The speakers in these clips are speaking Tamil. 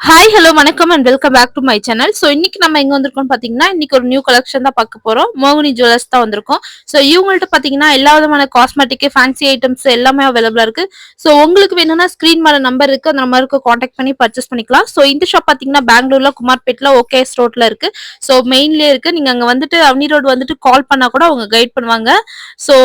ஹாய் ஹலோ வணக்கம் and welcome back to my channel so இன்னைக்கு நம்ம எங்க வந்திருக்கோம் பாத்தீங்கன்னா இன்னைக்கு ஒரு நியூ கலெக்ஷன் தான் பார்க்க போறோம். மோகினி ஜுவல்லர்ஸ் தான் வந்திருக்கோம். ஸோ இவங்கள்ட்ட பாத்தீங்கன்னா எல்லா விதமான காஸ்மெட்டிக் ஃபேன்சி ஐட்டம்ஸ் எல்லாமே அவைலபிளா இருக்கு. ஸோ உங்களுக்கு வேணும்னா ஸ்கிரீன் மேல நம்பர் இருக்கு. அந்த நம்பருக்கு காண்டாக்ட் பண்ணி பர்ச்சேஸ் பண்ணிக்கலாம். ஸோ இந்த ஷாப் பாத்தீங்கன்னா பெங்களூர்ல குமார்பேட்ல ஓகே ரோட்ல இருக்கு. ஸோ மெயின்லயே இருக்கு. நீங்க அங்க வந்துட்டு அவனி ரோடு வந்துட்டு கால் பண்ணா கூட அவங்க கைட் பண்ணுவாங்க. ஸோ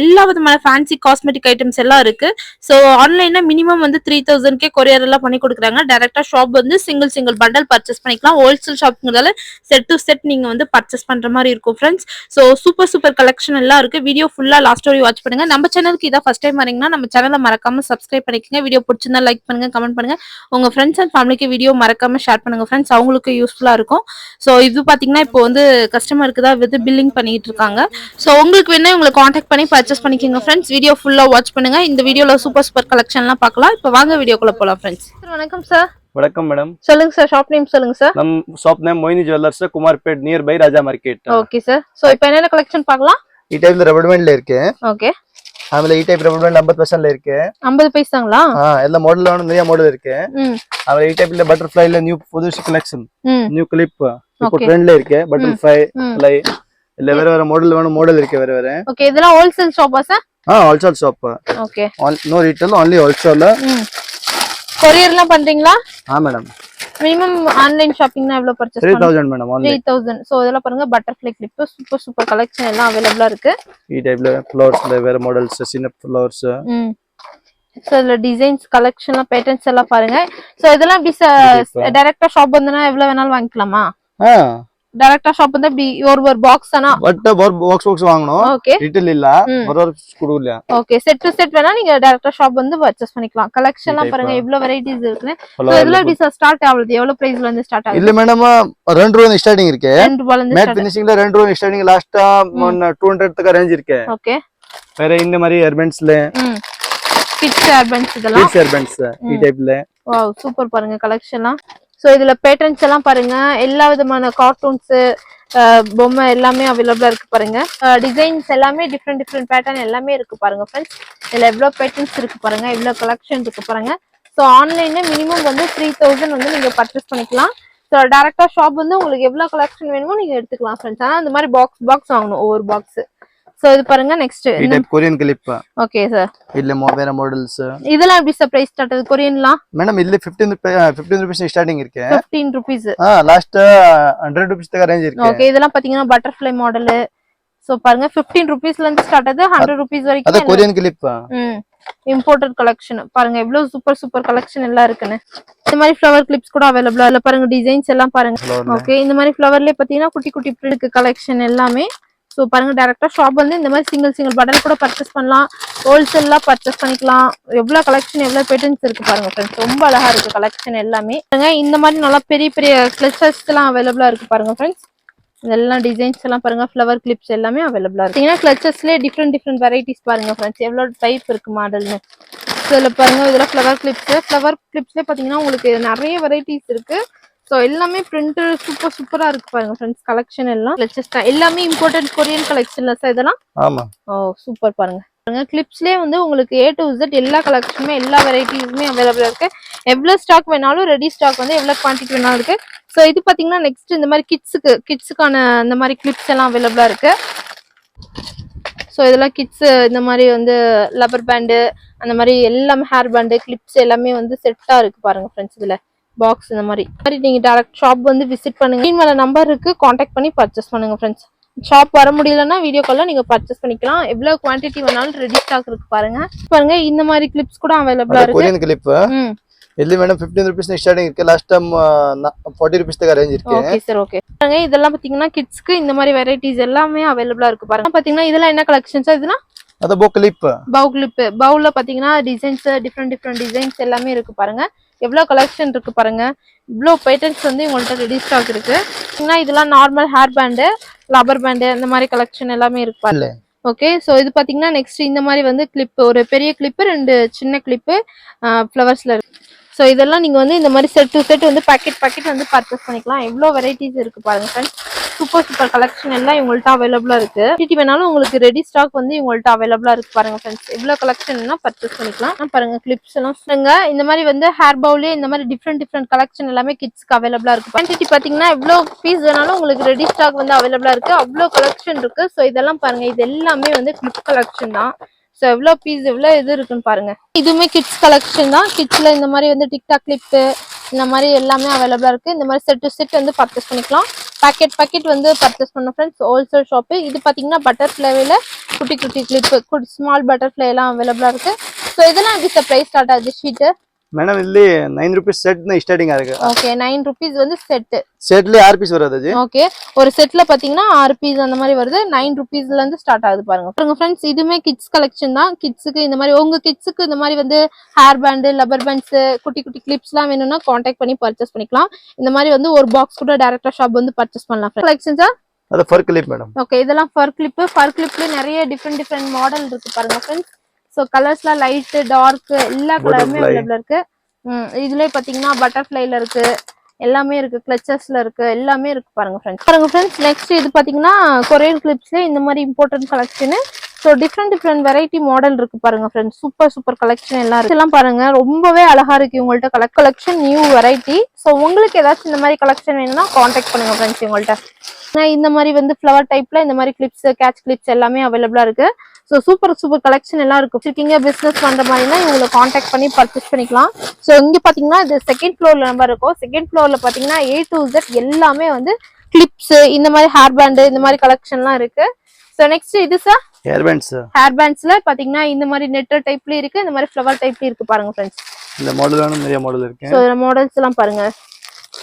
எல்லா விதமான ஃபேன்சி காஸ்மெட்டிக் ஐட்டம்ஸ் எல்லாம் இருக்கு. ஸோ ஆன்லைன்ல மினிமம் வந்து த்ரீ தௌசண்ட்கே கொரியர் எல்லாம் பண்ணி கொடுக்குறாங்க. டேரக்டா ஷாப் வந்து சிங்கிள் சிங்கிள் பண்டல் பர்ச்சேஸ் பண்ணிக்கலாம். ஹோல்சேல் ஷாப்ங்கிறதால செட் டு செட் நீங்க வந்து பர்ச்சேஸ் பண்ற மாதிரி இருக்கும் friends so super super collection எல்லாம் இருக்கு. வீடியோ ஃபுல்லா லாஸ்ட் ஸ்டோரி வாட்ச் பண்ணுங்க. நம்ம சேனலுக்கு இதான் ஃபர்ஸ்ட் டைம் வரீங்கன்னா நம்ம சேனலை மறக்காம சப்ஸ்கிரைப் பண்ணிக்கோங்க. வீடியோ பிடிச்சிருந்தா லைக் பண்ணுங்க கமெண்ட் பண்ணுங்க. உங்க ஃப்ரெண்ட்ஸ் அண்ட் ஃபேமிலிக்கு வீடியோ மறக்காம ஷேர் பண்ணுங்க ஃப்ரெண்ட்ஸ் அவங்களுக்கு யூஸ்ஃபுல்லா இருக்கும். ஸோ இது பாத்தீங்கன்னா இப்போ வந்து கஸ்டமருக்கு தான் வந்து பில்லிங் பண்ணிட்டு இருக்காங்க. ஸோ உங்களுக்கு வேணா உங்களை காண்டாக்ட் பண்ணி பர்ச்சேஸ் பண்ணிக்கோங்க ஃப்ரெண்ட்ஸ் வீடியோ ஃபுல்லா வாட்ச் பண்ணுங்க. இந்த வீடியோல சூப்பர் சூப்பர் கலெக்ஷன்லாம் பார்க்கலாம். இப்போ வாங்க வீடியோக்குள்ள போகலாம் ஃப்ரெண்ட்ஸ் வணக்கம் சார் வணக்கம் மேடம் சொல்லுங்க சார் ஷாப் நேம் சொல்லுங்க சார் நம்ம shop name Moyini jewellers Kumarpet near by Raja market okay sir so இப்போ என்னென்ன கலெக்ஷன் பார்க்கலாம்? இ டைப்ல ரப்பர் இருக்கு. ஓகே அதுல இ டைப் ரப்பர் பேண்ட் பர்சன்ல இருக்கு. 50 பைசாங்களா? ஆ எல்லா மாடல்ல வந்து நிறைய மாடல் இருக்கு. அதுல இ டைப்ல பட்டர்ஃப்ளைல நியூ புது கலெக்ஷன் நியூ கிளிப் இப்போ ட்ரெண்ட்ல இருக்கு. பட்டர்ஃப்ளை ஃப்ளை இல்ல வேற வேற மாடல் வேணும் மாடல் இருக்கு வேற வேற. ஓகே இதெல்லாம் ஹோல்சேல் ஷாப்பா சார் ஆ wholesale shop okay no retail only wholesale கொரியர்லாம் பண்றீங்களா? ஆ மேடம் மினிமம் ஆன்லைன் ஷாப்பிங்னா எவ்வளவு purchase three madam three thousand so இதெல்லாம் பாருங்க butterfly clip super super collection எல்லாம் அவைலபிளா இருக்கு. இ டைப்ல ஃப்ளவர்ஸ் வேற மாடல்ஸ் சின்ன ஃப்ளவர்ஸ் ஸோ இதில் டிசைன்ஸ் கலெக்ஷன்லாம் பேட்டர்ன்ஸ் எல்லாம் பாருங்க. ஸோ இதெல்லாம் இப்படி டைரக்டா ஷாப் வந்தோன்னா எவ்வளவு வேணாலும் வாங்கிக்கலாமா? ಹಾ டைரக்டா ஷாப் வந்து இப்படி ஒரு ஒரு பாக்ஸ் தானா ಬಟ್ ಬಾಕ್ಸ್ ಬಾಕ್ಸ್ வாங்கணும் ஓகே ரிட்டேல் இல்ல ம். ಬರೋರ್ ಕೊಡಲ್ಲ ஓகே செட் டு செட் வேணா நீங்க டைரக்டா ஷாப் வந்து பர்ச்சேஸ் பண்ணிக்கலாம் கலெக்ஷன்லாம் type பாருங்க ஆ? இவ்ளோ வெரைட்டிஸ் இருக்குன்னு ஸோ Flower இதெல்லாம் எப்படி ஸ்டார்ட் ஆகுது எவ்வளவு பிரைஸ்ல இருந்து ஸ்டார்ட் ஆகுது இல்ல மேடம் ரெண்டு ரூபா ஸ்டார்டிங் இருக்கு ரெண்டு ரூபாயில இருந்து மேட் ஸ்டார்ட் ஃபினிஷிங்ல ரெண்டு ரூபா ஸ்டார்டிங் லாஸ்டா டூ ஹண்ட்ரட் தக்க ரேஞ்ச் இருக்கு ஓகே வேற இந்த மாதிரி ஹெர்பெண்ட்ஸ்ல ம் கிட்ஸ் ஹேர்பேண்ட்ஸ் இதெல்லாம் கிட்ஸ் ஹெர்பெண்ட்ஸ் ಈ டைப்ல வாவ் சூப்பர் பாருங்க கலெக்ஷன்லாம் ஸோ இதுல பேட்டர்ன்ஸ் எல்லாம் பாருங்க. எல்லா விதமான கார்ட்டூன்ஸு பொம்மை எல்லாமே அவைலபிளா இருக்கு பாருங்க. டிசைன்ஸ் எல்லாமே டிஃப்ரெண்ட் டிஃப்ரெண்ட் பேட்டர்ன் எல்லாமே இருக்கு பாருங்க ஃப்ரெண்ட்ஸ் இதுல எவ்வளோ பேட்டர்ன்ஸ் இருக்கு பாருங்க. எவ்வளோ கலெக்ஷன் இருக்கு பாருங்க. ஸோ ஆன்லைன்ல மினிமம் வந்து த்ரீ தௌசண்ட் வந்து நீங்க பர்ச்சேஸ் பண்ணிக்கலாம். ஸோ டேரக்டா ஷாப் வந்து உங்களுக்கு எவ்வளோ கலெக்ஷன் வேணுமோ நீங்க எடுத்துக்கலாம் ஃப்ரெண்ட்ஸ் ஆனால் அந்த மாதிரி பாக்ஸ் பாக்ஸ் வாங்கணும். ஒவ்வொரு பாக்ஸ் சோ இது பாருங்க நெக்ஸ்ட் இது கொரியன் கிளிப் ஓகே சார் இல்ல வேற மாடல்ஸ் இதெல்லாம் எப்படி சார் பிரைஸ் ஸ்டார்ட் ஆகுது? கொரியன்லாம் மேடம் இல்ல 15 15 ரூபீஸ் ஸ்டார்டிங் இருக்கு. 15 ரூபீஸ் ஆ லாஸ்ட் 100 ரூபீஸ் தக்க ரேஞ்ச் இருக்கு. ஓகே இதெல்லாம் பாத்தீங்கன்னா பட்டர்ஃப்ளை மாடல் சோ பாருங்க 15 ரூபீஸ்ல இருந்து ஸ்டார்ட் ஆகுது 100 ரூபீஸ் வரைக்கும் அது கொரியன் கிளிப் இம்போர்ட்டட் கலெக்ஷன் பாருங்க எவ்வளவு சூப்பர் சூப்பர் கலெக்ஷன் எல்லாம் இருக்குன்னு. இந்த மாதிரி ஃப்ளவர் கிளிப்ஸ் கூட அவைலபிளா இல்ல பாருங்க டிசைன்ஸ் எல்லாம் பாருங்க. ஓகே இந்த மாதிரி ஃப்ளவர்லயே பாத்தீங்கன்னா குட்டி குட்டி பிரிண்ட் கலெக்ஷன் எல்லாமே ஸோ பாருங்க டேரக்டா ஷாப் வந்து இந்த மாதிரி சிங்கிள் சிங்கிள் பட்டன் கூட பர்ச்சேஸ் பண்ணலாம். ஹோல்சேல்லாம் பர்ச்சேஸ் பண்ணிக்கலாம். எவ்வளோ கலெக்ஷன் எவ்வளோ பேட்டர்ன்ஸ் இருக்கு பாருங்க ஃப்ரெண்ட்ஸ் ரொம்ப அழகா இருக்கு கலெக்ஷன் எல்லாமே. பாருங்க இந்த மாதிரி நல்லா பெரிய பெரிய கிளச்சர்ஸ் எல்லாம் அவைலபிளா இருக்கு பாருங்க ஃப்ரெண்ட்ஸ் இதெல்லாம் டிசைன்ஸ் எல்லாம் பாருங்க ஃப்ளவர் கிளிப்ஸ் எல்லாமே அவைலபிளா இருக்கு. ஏன்னா கிளச்சஸ்லேயே டிஃப்ரெண்ட் டிஃப்ரெண்ட் வெரைட்டிஸ் பாருங்க ஃப்ரெண்ட்ஸ் எவ்வளோ டைப் இருக்கு மாடல்னு ஸோ இதில் பாருங்க இதில் ஃப்ளவர் கிளிப்ஸ் ஃப்ளவர் கிளிப்ஸ்லேயே பார்த்தீங்கன்னா உங்களுக்கு நிறைய வெரைட்டிஸ் இருக்கு. ஸோ எல்லாமே பிரிண்ட் சூப்பர் சூப்பரா இருக்கு பாருங்க ஃப்ரெண்ட்ஸ் கலெக்ஷன் எல்லாம். கிளச்சஸ் தான் எல்லாமே இம்பார்ட்டன்ட் கொரியன் கலெக்ஷன்ல சார் இதெல்லாம்? ஆமா. ஓ சூப்பர் பாருங்க. பாருங்க கிளிப்ஸ்லேயே வந்து உங்களுக்கு ஏ டு Z எல்லா கலெக்ஷனுமே எல்லா வெரைட்டிஸுமே அவைலபிளா இருக்கு. எவ்வளோ ஸ்டாக் வேணாலும் ரெடி ஸ்டாக் வந்து எவ்வளோ குவான்டிட்டி வேணாலும் இருக்கு. ஸோ இது பார்த்தீங்கன்னா நெக்ஸ்ட் இந்த மாதிரி கிட்ஸுக்கு கிட்ஸுக்கான இந்த மாதிரி கிளிப்ஸ் எல்லாம் அவைலபிளா இருக்கு. ஸோ இதெல்லாம் கிட்ஸ் இந்த மாதிரி வந்து லப்பர் பேண்டு அந்த மாதிரி எல்லாமே ஹேர் பேண்டு கிளிப்ஸ் எல்லாமே வந்து செட்டாக இருக்கு பாருங்க ஃப்ரெண்ட்ஸ் இதுல. பாக்ஸ் இந்த மாதிரி. நீங்க டேரக்ட் ஷாப் வந்து விசிட் பண்ணுங்க. ஸ்க்ரீன் மேலே நம்பர் இருக்குது காண்டாக்ட் பண்ணி பர்ச்சேஸ் பண்ணுங்க ஃப்ரெண்ட்ஸ் ஷாப் வர முடியலன்னா வீடியோ காலில் நீங்க பர்ச்சேஸ் பண்ணிக்கலாம். எவ்வளவு குவான்டிட்டி வேணாலும் ரெடி ஸ்டாக் இருக்கு பாருங்க. பாருங்க இந்த மாதிரி கிளிப்ஸ் கூட அவைலபிளா இருக்கு. கிளிப் இல்ல மேடம் ஃபிஃப்டீன் ருபீஸ் ஸ்டார்டிங் இருக்கு. லாஸ்ட் டைம் ஃபார்ட்டி ருபீஸ் தான் அரேஞ்ச் இருக்கு. ஓகே சார் ஓகே பாருங்க இதெல்லாம் பாத்தீங்கன்னா கிட்ஸ்க்கு இந்த மாதிரி வெரைட்டிஸ் எல்லாமே அவைலபிளா இருக்கு பாருங்க. பாத்தீங்கன்னா இதெல்லாம் என்ன கலெக்ஷன்ஸ் இதெல்லாம் அது பவு கிளிப் பவு கிளிப் பவுல பாத்தீங்கன்னா டிசைன்ஸ் டிஃப்ரெண்ட் டிஃப்ரெண்ட் டிசைன்ஸ் எல்லாமே இருக்கு பாருங்க. எவ்வளவு கலெக்ஷன் இருக்கு பாருங்க. இவ்வளோ பேட்டர்ன்ஸ் வந்து உங்கள்ட்ட ரெடி ஸ்டாக் இருக்கு. பாத்தீங்கன்னா இதெல்லாம் normal hair band rubber band இந்த மாதிரி கலெக்ஷன் எல்லாமே இருக்கு இல்ல. ஓகே ஸோ இது பாத்தீங்கன்னா நெக்ஸ்ட் இந்த மாதிரி வந்து கிளிப் ஒரு பெரிய கிளிப்பு ரெண்டு சின்ன கிளிப்பு ஃப்ளவர்ஸ்ல இருக்கு. ஸோ இதெல்லாம் நீங்கள் வந்து இந்த மாதிரி செட் டு செட் வந்து பாக்கெட் பாக்கெட் வந்து பர்ச்சேஸ் பண்ணிக்கலாம். எவ்வளோ வெரைட்டிஸ் இருக்கு பாருங்க ஃப்ரெண்ட்ஸ் சூப்பர் சூப்பர் கலெக்ஷன் எல்லாம் இவங்கள்ட்ட அவைலபிளாக இருக்கு. டிடி வேணாலும் உங்களுக்கு ரெடி ஸ்டாக் வந்து இவங்கள்ட்ட அவைலபிளாக இருக்கு பாருங்க ஃப்ரெண்ட்ஸ் எவ்வளோ கலெக்ஷன்னா பர்ச்சேஸ் பண்ணிக்கலாம். ஆனா பாருங்க கிளிப்ஸ் எல்லாம். சொல்லுங்க இந்த மாதிரி வந்து ஹேர் பவுலே இந்த மாதிரி டிஃப்ரெண்ட் டிஃப்ரெண்ட் கலெக்ஷன் எல்லாமே கிட்ஸ்க்கு அவைலபிளாக இருக்கு குவான்டிட்டி பார்த்தீங்கன்னா எவ்வளோ பீஸ் வேணாலும் உங்களுக்கு ரெடி ஸ்டாக் வந்து அவைலபிளாக இருக்கு. அவ்வளோ கலெக்ஷன் இருக்கு. ஸோ இதெல்லாம் பாருங்க இது எல்லாமே வந்து கிளிப் கலெக்ஷன் தான். ஸோ எவ்வளோ பீஸ் எவ்வளோ இது இருக்குன்னு பாருங்க. இதுவுமே கிட்ஸ் கலெக்ஷன் தான். கிட்ஸ்ல இந்த மாதிரி வந்து டிக்டாக் கிளிப்பு இந்த மாதிரி எல்லாமே அவைலபிளா இருக்கு. இந்த மாதிரி செட் டு செட் வந்து பர்ச்சேஸ் பண்ணிக்கலாம். பாக்கெட் பாக்கெட் வந்து பர்ச்சேஸ் பண்ண ஃப்ரெண்ட்ஸ் ஹோல்சேல் ஷாப்பு இது பாத்தீங்கன்னா பட்டர்ஃப்ளைவில் குட்டி குட்டி கிளிப்பு ஸ்மால் பட்டர்ஃப்ளை எல்லாம் அவைலபிளா இருக்கு. ஸோ இதெல்லாம் எப்படி சார் ப்ரைஸ் ஸ்டார்ட் ஆகுது? ஷீட்டு ಮೇಡಮ್ ಇಲ್ಲಿ ನೈನ್ ರುಪೀಸ್ ಸೆಟ್ ಸ್ಟಾರ್ಟಿಂಗ್ ಆಗುತ್ತೆ ஓகே நைன் ருபீஸ் வந்து செட்டு ಸೆಟ್ಲಿ ಆರು ಪೀಸ್ ಬರೋದು ಅಜ್ಜಿ ஓகே ஒரு செட்ல பாத்தீங்கன்னா ஆறு பீஸ் அந்த மாதிரி வருது நைன் ருபீஸ்ல இருந்து ஸ்டார்ட் ஆகுது பாருங்க பாருங்க ஃப்ரெண்ட்ஸ் இதுவுமே கிட்ஸ் கலெக்ஷன் தான் கிட்ஸுக்கு இந்த மாதிரி உங்க கிட்ஸுக்கு இந்த மாதிரி வந்து ஹேர் பேண்டு லப்பர் பேண்ட்ஸ் குட்டி குட்டி கிளிப்ஸ் எல்லாம் வேணும்னா காண்டாக்ட் பண்ணி பர்ச்சேஸ் பண்ணிக்கலாம் இந்த மாதிரி வந்து ஒரு பாக்ஸ் கூட டேரக்டா ஷாப் வந்து பர்ச்சேஸ் பண்ணலாம் கலெக்ஷன் சார் ಅದು ಫರ್ ಕ್ಲಿಪ್ ಮೇಡಮ್ ஓகே இதெல்லாம் ஃபர் கிளிப்பு ஃபர் கிளிப்ல நிறைய டிஃப்ரெண்ட் டிஃப்ரெண்ட் மாடல் இருக்கு பாருங்க ஃப்ரெண்ட்ஸ் ஸோ கலர்ஸ்லாம் லைட்டு டார்க் எல்லா கலருமே. அவைலபிள் இருக்கு. இதுலயே பாத்தீங்கன்னா பட்டர்ஃப்ளைல இருக்கு. எல்லாமே இருக்கு. கிளச்சஸ்ல இருக்கு. எல்லாமே இருக்கு பாருங்க ஃப்ரெண்ட்ஸ் பாருங்க ஃப்ரெண்ட்ஸ் நெக்ஸ்ட் இது பாத்தீங்கன்னா கொரியன் கிளிப்ஸ்ல இந்த மாதிரி important collection so different different variety model இருக்கு பாருங்க ஃப்ரெண்ட்ஸ் சூப்பர் சூப்பர் கலெக்ஷன் எல்லாம் இருக்கு. இதெல்லாம் பாருங்க. ரொம்பவே அழகா இருக்கு உங்கள்ட்ட collect collection new variety so உங்களுக்கு ஏதாச்சும் இந்த மாதிரி கலெக்ஷன் வேணும்னா காண்டாக்ட் பண்ணுங்க ஃப்ரெண்ட்ஸ் உங்கள்ட்ட இந்த மாதிரி வந்து ஃப்ளவர் டைப்ல இந்த மாதிரி கிளிப்ஸ் கேட்ச் கிளிப்ஸ் எல்லாமே அவைலபிளா இருக்கு. ஸோ சூப்பர் சூப்பர் கலெக்ஷன் எல்லாம் இருக்கும் வச்சிருக்கீங்க பிஸ்னஸ் பண்ற மாதிரினா இவங்களை காண்டாக்ட் பண்ணி பர்ச்சேஸ் பண்ணிக்கலாம். ஸோ இங்க பாத்தீங்கன்னா இது செகண்ட் ஃப்ளோர்ல நம்ம இருக்கும். செகண்ட் ஃப்ளோர்ல பாத்தீங்கன்னா ஏ டு ஜெட் எல்லாமே வந்து கிளிப்ஸ் இந்த மாதிரி ஹேர் பேண்டு இந்த மாதிரி கலெக்ஷன்லாம் இருக்கு. ஸோ நெக்ஸ்ட் இது சார் ஹேர் பேண்ட்ஸ் ஹேர் பேண்ட்ஸ்ல பாத்தீங்கன்னா இந்த மாதிரி நெட்டர் டைப்லயும் இருக்கு. இந்த மாதிரி ஃபிளவர் டைப்லயும் இருக்கு பாருங்க ஃப்ரெண்ட்ஸ் இந்த மாடலான நிறைய மாடல் இருக்கு. ஸோ மாடல்ஸ் எல்லாம் பாருங்க.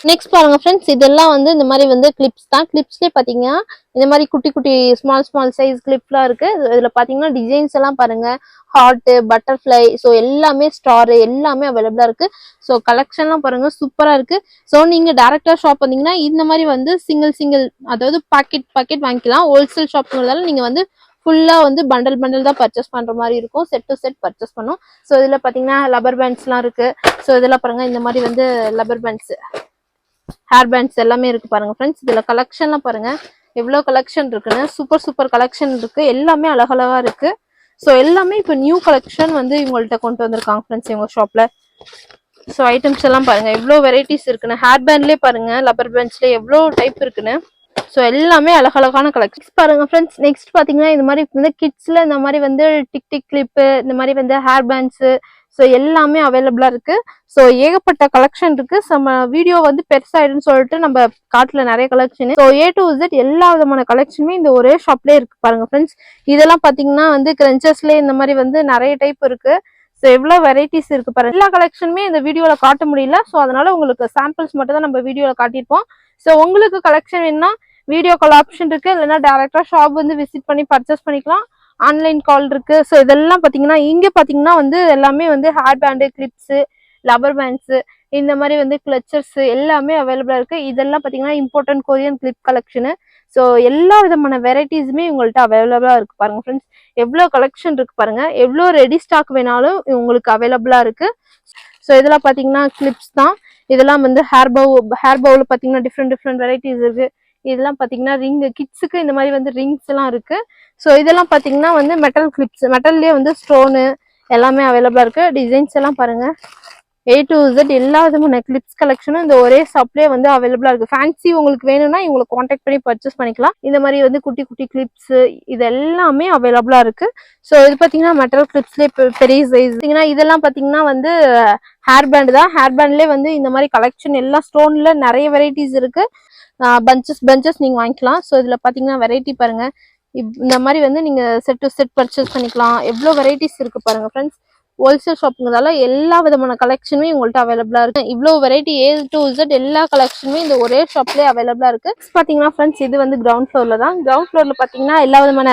நெக்ஸ்ட் பாருங்க ஃப்ரெண்ட்ஸ் இதெல்லாம் வந்து இந்த மாதிரி வந்து கிளிப்ஸ் தான். கிளிப்ஸ்லேயே பார்த்தீங்கன்னா இந்த மாதிரி குட்டி குட்டி ஸ்மால் ஸ்மால் சைஸ் கிளிப்லாம் இருக்கு. இதில் பார்த்தீங்கன்னா டிசைன்ஸ் எல்லாம் பாருங்க. ஹார்ட்டு பட்டர்ஃப்ளை ஸோ எல்லாமே ஸ்டார் எல்லாமே அவைலபிளாக இருக்கு. ஸோ கலெக்ஷன்லாம் பாருங்க சூப்பராக இருக்கு. ஸோ நீங்கள் டேரெக்டாக ஷாப் வந்தீங்கன்னா இந்த மாதிரி வந்து சிங்கிள் சிங்கிள் அதாவது பாக்கெட் பாக்கெட் வாங்கிக்கலாம். ஹோல்சேல் ஷாப்ங்கிறதால நீங்கள் வந்து ஃபுல்லாக வந்து பண்டல் பண்டல் தான் பர்ச்சேஸ் பண்ணுற மாதிரி இருக்கும். செட் டு செட் பர்ச்சேஸ் பண்ணும். ஸோ இதில் பார்த்தீங்கன்னா லப்பர் பேண்ட்ஸ்லாம் இருக்குது ஸோ இதெல்லாம் பாருங்கள் இந்த மாதிரி வந்து லப்பர் பேண்ட்ஸ் ஹேர் பேண்ட்ஸ் எல்லாமே இருக்கு பாருங்க ஃப்ரெண்ட்ஸ் இதுல கலெக்ஷன்லாம் பாருங்க. எவ்வளோ கலெக்ஷன் இருக்குன்னு? சூப்பர் சூப்பர் கலெக்ஷன் இருக்கு. எல்லாமே அழகழகா இருக்கு. ஸோ எல்லாமே இப்போ நியூ கலெக்ஷன் வந்து இவங்கள்ட்ட கொண்டு வந்திருக்காங்க ஃப்ரெண்ட்ஸ் இவங்க ஷாப்ல ஸோ ஐட்டம்ஸ் எல்லாம் பாருங்க. எவ்வளோ வெரைட்டிஸ் இருக்குன்னு? ஹேர் பேண்ட்லேயே பாருங்க லப்பர் பேண்ட்ஸ்ல எவ்வளோ டைப் இருக்குன்னு. ஸோ எல்லாமே அழகழகான கலெக்ஷன்ஸ் பாருங்க ஃப்ரெண்ட்ஸ் நெக்ஸ்ட் பார்த்தீங்கன்னா இந்த மாதிரி வந்து கிட்ஸ்ல இந்த மாதிரி வந்து டிக் டிக் கிளிப்பு இந்த மாதிரி வந்து ஹேர் பேண்ட்ஸு ஸோ எல்லாமே அவைலபிளாக இருக்குது ஸோ ஏகப்பட்ட கலெக்ஷன் இருக்குது நம்ம வீடியோ வந்து பெருசாயிடுன்னு சொல்லிட்டு நம்ம காட்டில் நிறைய collection so A to Z எல்லா விதமான கலெக்ஷனுமே இந்த ஒரே ஷாப்லேயே இருக்கு பாருங்க ஃப்ரெண்ட்ஸ் இதெல்லாம் பார்த்தீங்கன்னா வந்து கிரஞ்சஸ்லேயே இந்த மாதிரி வந்து நிறைய டைப் இருக்குது ஸோ எவ்வளோ வெரைட்டிஸ் இருக்கு பாருங்க. எல்லா கலெக்ஷனுமே இந்த வீடியோவில் காட்ட முடியல. ஸோ அதனால உங்களுக்கு சாம்பிள்ஸ் மட்டும் தான் நம்ம வீடியோவில் காட்டியிருப்போம். ஸோ உங்களுக்கு கலெக்ஷன் வேணும்னா வீடியோ கால் ஆப்ஷன் இருக்கு. இல்லைன்னா டேரெக்டாக ஷாப் வந்து விசிட் பண்ணி பர்ச்சேஸ் பண்ணிக்கலாம். ஆன்லைன் கால் இருக்கு. ஸோ இதெல்லாம் பார்த்தீங்கன்னா இங்கே பார்த்தீங்கன்னா வந்து எல்லாமே வந்து hair band clips rubber bands இந்த மாதிரி வந்து கிளச்சர்ஸ் எல்லாமே அவைலபிளாக இருக்குது இதெல்லாம் பார்த்தீங்கன்னா important Korean clip collection so எல்லா விதமான வெரைட்டிஸுமே உங்கள்கிட்ட அவைலபிளாக இருக்குது பாருங்கள் ஃப்ரெண்ட்ஸ் எவ்வளோ கலெக்ஷன் இருக்கு பாருங்கள் எவ்வளோ ரெடி ஸ்டாக் வேணாலும் உங்களுக்கு அவைலபிளாக இருக்குது ஸோ இதெல்லாம் பார்த்தீங்கன்னா கிளிப்ஸ் தான். இதெல்லாம் வந்து ஹேர் பவு ஹேர் பவுல பார்த்தீங்கன்னா டிஃப்ரெண்ட் டிஃப்ரெண்ட் வெரைட்டிஸ் இருக்குது இதெல்லாம் பார்த்தீங்கன்னா ரிங் கிட்ஸுக்கு இந்த மாதிரி வந்து ரிங்ஸ் எல்லாம் இருக்கு. ஸோ இதெல்லாம் பார்த்தீங்கன்னா வந்து மெட்டல் கிளிப்ஸ் மெட்டல்லே வந்து ஸ்டோனு எல்லாமே அவைலபிளாக இருக்கு. டிசைன்ஸ் எல்லாம் பாருங்க. ஏ டு இசட் எல்லா விதமான கிளிப்ஸ் கலெக்ஷனும் இந்த ஒரே ஷாப்லேயே வந்து அவைலபிளாக இருக்கு. ஃபேன்சி உங்களுக்கு வேணும்னா இவங்களை காண்டாக்ட் பண்ணி பர்ச்சேஸ் பண்ணிக்கலாம். இந்த மாதிரி வந்து குட்டி குட்டி கிளிப்ஸ் இது எல்லாமே அவைலபிளாக இருக்கு. ஸோ இது பார்த்தீங்கன்னா மெட்டல் கிளிப்ஸ்லேயே பெரிய சைஸ் பார்த்தீங்கன்னா இதெல்லாம் பார்த்தீங்கன்னா வந்து ஹேர் பேண்ட் தான். ஹேர் பேண்ட்லேயே வந்து இந்த மாதிரி கலெக்ஷன் எல்லா ஸ்டோன்ல நிறைய வெரைட்டிஸ் இருக்கு. பஞ்சஸ் பஞ்சஸ் நீங்கள் வாங்கிக்கலாம். ஸோ இதில் பார்த்தீங்கன்னா வெரைட்டி பாருங்கள் இப்- இந்த மாதிரி வந்து நீங்கள் செட் டு செட் பர்ச்சேஸ் பண்ணிக்கலாம். எவ்வளோ வெரைட்டிஸ் இருக்குது பாருங்கள் ஃப்ரெண்ட்ஸ் ஹோல்சேல் ஷாப்புங்கிறதால எல்லா விதமான கலெக்ஷனுமே உங்கள்கிட்ட அவைலபிளாக இருக்குது இவ்வளோ வெரைட்டி ஏ டு இசட் எல்லா கலெக்ஷனுமே இந்த ஒரே ஷாப்லேயே அவைலபிளாக இருக்குது பார்த்தீங்கன்னா ஃப்ரெண்ட்ஸ் இது வந்து கிரவுண்ட் ஃப்ளோரில் தான். கிரவுண்ட் ஃப்ளோரில் பார்த்தீங்கன்னா எல்லா விதமான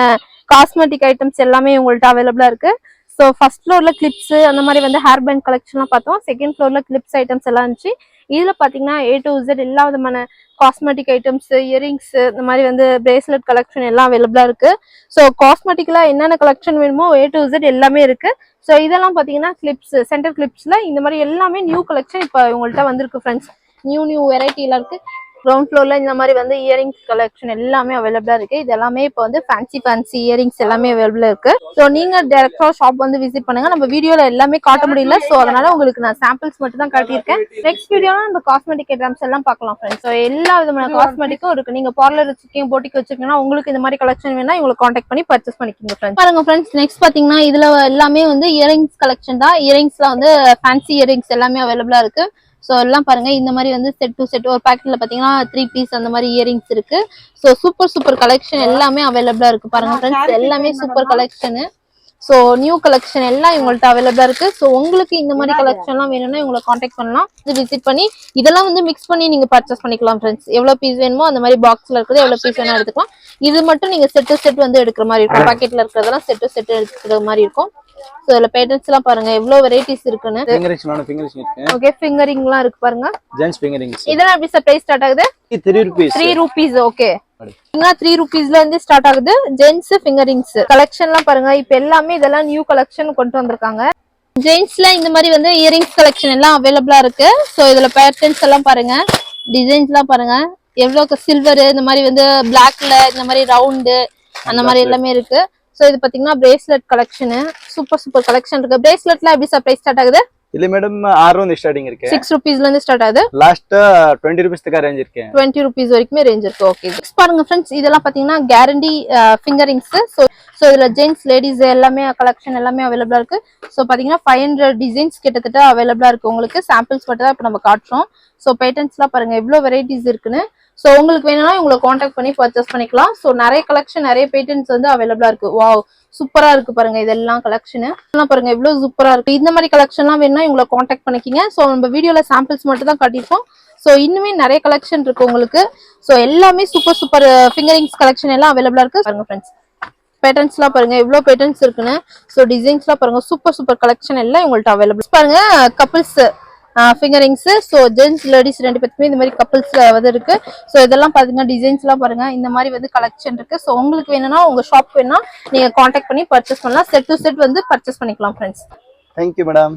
காஸ்மெட்டிக் ஐட்டம்ஸ் எல்லாமே உங்கள்கிட்ட அவைலபிளாக இருக்குது ஸோ ஃபஸ்ட் ஃப்ளோரில் கிளிப்ஸ் அந்த மாதிரி வந்து ஹேர் பேண்ட் கலெக்ஷன்லாம் பார்த்தோம் செகண்ட் ஃப்ளோரில் கிளிப்ஸ் ஐட்டம்ஸ் எல்லாம் இருந்துச்சு. இதுல பாத்தீங்கன்னா ஏ டு இசட் எல்லா விதமான காஸ்மெட்டிக் ஐட்டம்ஸ் இயரிங்ஸ் இந்த மாதிரி வந்து பிரேஸ்லெட் கலெக்ஷன் எல்லாம் அவைலபிளா இருக்கு. ஸோ காஸ்மெட்டிக்ல என்னென்ன கலெக்ஷன் வேணுமோ ஏ டு இசட் எல்லாமே இருக்கு. ஸோ இதெல்லாம் பாத்தீங்கன்னா கிளிப்ஸ் சென்டர் கிளிப்ஸ்ல இந்த மாதிரி எல்லாமே நியூ கலெக்ஷன் இப்போ உங்கள்கிட்ட வந்திருக்கு ஃப்ரெண்ட்ஸ் நியூ நியூ வெரைட்டிலாம் இருக்கு. கிரவுண்ட் ஃப்ளோரில் இந்த மாதிரி வந்து இயரிங்ஸ் கலெக்ஷன் எல்லாமே அவைலபிளா இருக்கு. இது எல்லாமே இப்போ வந்து ஃபேன்சி ஃபேன்சி இயரிங்ஸ் எல்லாமே அவைலபிளாக இருக்கு. ஸோ நீங்க டேரெக்டாக ஷாப் வந்து விசிட் பண்ணுங்க. நம்ம வீடியோவில் எல்லாமே காட்ட முடியல. ஸோ அதனால உங்களுக்கு நான் சாம்பிள்ஸ் மட்டும் தான் காட்டியிருக்கேன். நெக்ஸ்ட் வீடியோவில் நம்ம காஸ்மெட்டிக் ஐட்டம்ஸ் எல்லாம் பார்க்கலாம் ஃப்ரெண்ட்ஸ் ஸோ எல்லா விதமான காஸ்மெட்டிக்கும் இருக்கு. நீங்கள் பார்லர் வச்சிருக்கீங்க போட்டிக்கு வச்சிருக்கீங்கன்னா உங்களுக்கு இந்த மாதிரி கலெக்ஷன் வேணால் உங்களுக்கு காண்டாக்ட் பண்ணி பர்ச்சேஸ் பண்ணிக்கோங்க ஃப்ரெண்ட்ஸ் பாருங்க ஃப்ரெண்ட்ஸ் நெக்ஸ்ட் பாத்தீங்கன்னா இதுல எல்லாமே வந்து இயரிங்ஸ் கலெக்ஷன் தான். இயரிங்ஸ்ல வந்து ஃபேன்சி இயரிங்ஸ் எல்லாமே அவைலபிளா இருக்கு. ஸோ எல்லாம் பாருங்க இந்த மாதிரி வந்து செட் டு செட் ஒரு பேக்கெட்ல பாத்தீங்கன்னா த்ரீ பீஸ் அந்த மாதிரி இயரிங்ஸ் இருக்கு. ஸோ சூப்பர் சூப்பர் கலெக்ஷன் எல்லாமே அவைலபிளா இருக்கு பாருங்க ஃப்ரெண்ட்ஸ் எல்லாமே super collection so new collection எல்லாம் இவங்கள்ட்ட அவைலபிளா இருக்கு. ஸோ உங்களுக்கு இந்த மாதிரி கலெக்ஷன்லாம் வேணும்னா இவங்களை காண்டாக்ட் பண்ணலாம். இது விசிட் பண்ணி இதெல்லாம் வந்து மிக்ஸ் பண்ணி நீங்க பர்ச்சேஸ் பண்ணிக்கலாம் ஃப்ரெண்ட்ஸ் எவ்வளவு பீஸ் வேணுமோ அந்த மாதிரி பாக்ஸ்ல இருக்குது. எவ்வளவு பீஸ் வேணா எடுத்துக்கலாம். இது மட்டும் நீங்க செட்டு செட் வந்து எடுக்கிற மாதிரி இருக்கும். பாக்கெட்ல இருக்கிறதெல்லாம் செட்டு செட் எடுக்கிற மாதிரி இருக்கும். ஸோ இதுல பேட்டர்ன்ஸ் எல்லாம் பாருங்க. எவ்வளவு வெரைட்டிஸ் இருக்குன்னு. ஃபிங்கரிங்ஸ் நானும் ஃபிங்கரிங்ஸ் இருக்கு. ஓகே ஃபிங்கரிங்லாம் இருக்கு பாருங்க. ஜென்ஸ் ஃபிங்கரிங்ஸ் இதெல்லாம் எப்படி சார் பிரைஸ் ஸ்டார்ட் ஆகுது? Three rupees three rupees okay three ருபீஸ்ல இருந்து ஸ்டார்ட் ஆகுது. ஜென்ஸ் ஃபிங்கரிங்ஸ் கலெக்ஷன்லாம் பாருங்க. இப்ப எல்லாமே இதெல்லாம் நியூ கலெக்ஷன் கொண்டு வந்திருக்காங்க. ஜென்ஸ்ல இந்த மாதிரி வந்து இயரிங்ஸ் கலெக்ஷன் எல்லாம் அவைலபிளா இருக்கு. ஸோ இதுல பேட்டர்ன்ஸ் எல்லாம் பாருங்க. டிசைன்ஸ் எல்லாம் பாருங்க. எவ்வளவு சில்வர் இந்த மாதிரி வந்து பிளாக்ல இந்த மாதிரி ரவுண்டு அந்த மாதிரி எல்லாமே இருக்கு. ஸோ இது பாத்தீங்கன்னா bracelet collection super super collection இருக்கு. பிரேஸ்லெட்ல எப்படி சார் பிரைஸ் ஸ்டார்ட் ஆகுது? இல்ல மேடம் ஆறு வந்து ஸ்டார்டிங் இருக்கு. சிக்ஸ் ருபீஸ்ல இருந்து ஸ்டார்ட் ஆகுது. லாஸ்ட் டுவெண்ட்டி ருபீஸ் தக்க ரேஞ்ச் இருக்கு டுவெண்ட்டி ருபீஸ் வரைக்குமே ரேஞ்ச் இருக்கு. ஓகே நெக்ஸ்ட் பாருங்க ஃப்ரெண்ட்ஸ் இதெல்லாம் பாத்தீங்கன்னா guarantee finger rings so so இதுல ஜென்ஸ் லேடிஸ் எல்லாமே கலெக்ஷன் எல்லாமே அவைலபிளா இருக்கு. ஸோ பாத்தீங்கன்னா ஃபைவ் ஹண்ட்ரட் டிசைன்ஸ் கிட்டத்தட்ட அவைலபிளா இருக்கு. உங்களுக்கு சாம்பிள்ஸ் மட்டும் தான் இப்போ நம்ம காட்டுறோம். ஸோ பேட்டன்ஸ்லாம் பாருங்க எவ்வளோ வெரைட்டிஸ் இருக்குன்னு. ஸோ உங்களுக்கு வேணும்னா உங்களை காண்டாக்ட் பண்ணி பர்ச்சேஸ் பண்ணிக்கலாம். ஸோ நிறைய கலெக்ஷன் நிறைய பேட்டர்ன்ஸ் வந்து அவைலபிளா இருக்கு. வா சூப்பரா இருக்கு பாருங்க. இதெல்லாம் கலெக்ஷன் பாருங்க எவ்வளவு சூப்பரா இருக்கு. இந்த மாதிரி கலெக்ஷன்லாம் வேணும்னா உங்களை காண்டாக்ட் பண்ணிக்கிங்க. ஸோ நம்ம வீடியோல சாம்பிள்ஸ் மட்டும் தான் காட்டியிருக்கோம். ஸோ இன்னுமே நிறைய கலெக்ஷன் இருக்கு உங்களுக்கு. ஸோ எல்லாமே சூப்பர் சூப்பர் ஃபிங்கரிங்ஸ் கலெக்ஷன் எல்லாம் அவைலபிளா இருக்கு. பாருங்க ஃப்ரெண்ட்ஸ் பேட்டர்ன்ஸ்லாம் பாருங்க எவ்வளோ பேட்டர்ன்ஸ் இருக்குன்னு. ஸோ டிசைன்ஸ்லாம் பாருங்க சூப்பர் சூப்பர் கலெக்ஷன் எல்லாம் உங்கள்ட்ட அவைலபிள் பாருங்க couples finger rings so gents ladies ரெண்டு பேருக்குமே இந்த மாதிரி கப்புள்ஸில் வந்து இருக்குது ஸோ இதெல்லாம் பார்த்தீங்கன்னா டிசைன்ஸ்லாம் பாருங்கள் இந்த மாதிரி வந்து கலெக்ஷன் இருக்குது ஸோ உங்களுக்கு வேணும்னா உங்கள் ஷாப் வேணும்னா நீங்கள் காண்டாக்ட் பண்ணி பர்ச்சேஸ் பண்ணலாம். செட் டு செட் வந்து பர்ச்சேஸ் பண்ணிக்கலாம் ஃப்ரெண்ட்ஸ் தேங்க்யூ மேடம்